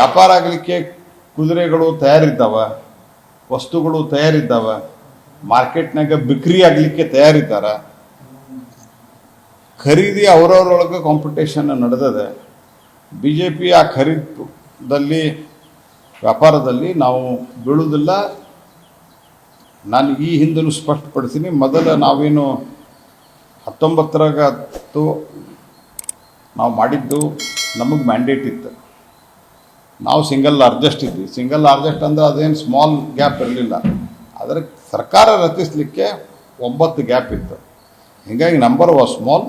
ವ್ಯಾಪಾರ ಆಗಲಿಕ್ಕೆ ಕುದುರೆಗಳು ತಯಾರಿದ್ದಾವ, ವಸ್ತುಗಳು ತಯಾರಿದ್ದಾವ, ಮಾರ್ಕೆಟ್ನಾಗ ಬಿಕ್ರಿ ಆಗಲಿಕ್ಕೆ ತಯಾರಿದ್ದಾರ. ಖರೀದಿ ಅವರವರೊಳಗೆ ಕಾಂಪಿಟೇಷನ್ ನಡೆದದೆ. ಬಿ ಜೆ ಪಿ ಆ ಖರೀದಲ್ಲಿ ವ್ಯಾಪಾರದಲ್ಲಿ ನಾವು ಬೀಳುವುದಿಲ್ಲ ನಾನು ಈ ಹಿಂದಲೂ ಸ್ಪಷ್ಟಪಡಿಸ್ತೀನಿ. ಮೊದಲ ನಾವೇನು ಹತ್ತೊಂಬತ್ತರಾಗತ್ತು ನಾವು ಮಾಡಿದ್ದು ನಮಗೆ ಮ್ಯಾಂಡೇಟ್ ಇತ್ತು. ನಾವು ಸಿಂಗಲ್ ಲಾರ್ಜೆಸ್ಟ್ ಇದ್ವಿ. ಸಿಂಗಲ್ ಲಾರ್ಜೆಸ್ಟ್ ಅಂದ್ರೆ ಅದೇನು ಸ್ಮಾಲ್ ಗ್ಯಾಪ್ ಇರಲಿಲ್ಲ. ಆದರೆ ಸರ್ಕಾರ ರಚಿಸಲಿಕ್ಕೆ ಒಂಬತ್ತು ಗ್ಯಾಪ್ ಇತ್ತು. ಹೀಗಾಗಿ ನಂಬರ್ ವಾಸ್ ಸ್ಮಾಲ್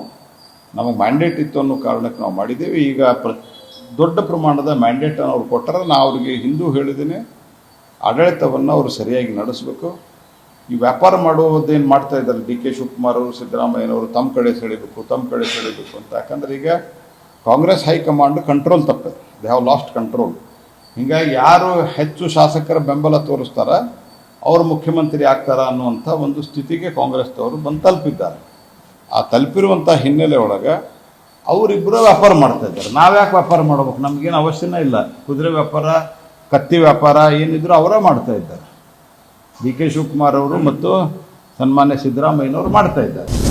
ನಮಗೆ ಮ್ಯಾಂಡೇಟ್ ಇತ್ತು ಅನ್ನೋ ಕಾರಣಕ್ಕೆ ನಾವು ಮಾಡಿದ್ದೀವಿ ಈಗ ಪ್ರ ದೊಡ್ಡ ಪ್ರಮಾಣದ ಮ್ಯಾಂಡೇಟನ್ನು ಅವ್ರು ಕೊಟ್ಟರೆ, ನಾ ಅವ್ರಿಗೆ ಹಿಂದೂ ಹೇಳಿದ್ದೀನಿ ಆಡಳಿತವನ್ನು ಅವರು ಸರಿಯಾಗಿ ನಡೆಸಬೇಕು. ಈ ವ್ಯಾಪಾರ ಮಾಡುವುದೇನು ಮಾಡ್ತಾ ಇದ್ದಾರೆ? ಡಿ ಕೆ ಶಿವಕುಮಾರ್ ಅವರು ಸಿದ್ದರಾಮಯ್ಯನವರು ತಮ್ಮ ಕಡೆ ಸೆಳಿಬೇಕು ತಮ್ಮ ಕಡೆ ಸೆಳಿಬೇಕು ಅಂತ. ಯಾಕಂದ್ರೆ ಈಗ ಕಾಂಗ್ರೆಸ್ ಹೈಕಮಾಂಡ್ ಕಂಟ್ರೋಲ್ ತಪ್ಪದೆ. ದೇ ಹ್ಯಾವ್ ಲಾಸ್ಟ್ ಕಂಟ್ರೋಲ್ ಹೀಗಾಗಿ ಯಾರು ಹೆಚ್ಚು ಶಾಸಕರ ಬೆಂಬಲ ತೋರಿಸ್ತಾರ, ಅವರು ಮುಖ್ಯಮಂತ್ರಿ ಆಗ್ತಾರ ಅನ್ನುವಂಥ ಒಂದು ಸ್ಥಿತಿಗೆ ಕಾಂಗ್ರೆಸ್ದವರು ಬಂದು ತಲುಪಿದ್ದಾರೆ. ಆ ತಲುಪಿರುವಂಥ ಹಿನ್ನೆಲೆ ಒಳಗೆ ಅವರಿಬ್ಬರು ವ್ಯಾಪಾರ ಮಾಡ್ತಾ ಇದ್ದಾರೆ. ನಾವ್ಯಾಕೆ ವ್ಯಾಪಾರ ಮಾಡ್ಬೇಕು? ನಮಗೇನು ಅವಶ್ಯನೇ ಇಲ್ಲ. ಕುದುರೆ ವ್ಯಾಪಾರ, ಕತ್ತಿ ವ್ಯಾಪಾರ ಏನಿದ್ರು ಅವರೇ ಮಾಡ್ತಾ ಇದ್ದಾರೆ. ಡಿ ಕೆ ಶಿವಕುಮಾರ್ ಅವರು ಮತ್ತು ಸನ್ಮಾನ್ಯ ಸಿದ್ದರಾಮಯ್ಯನವರು ಮಾಡ್ತಾ ಇದ್ದಾರೆ.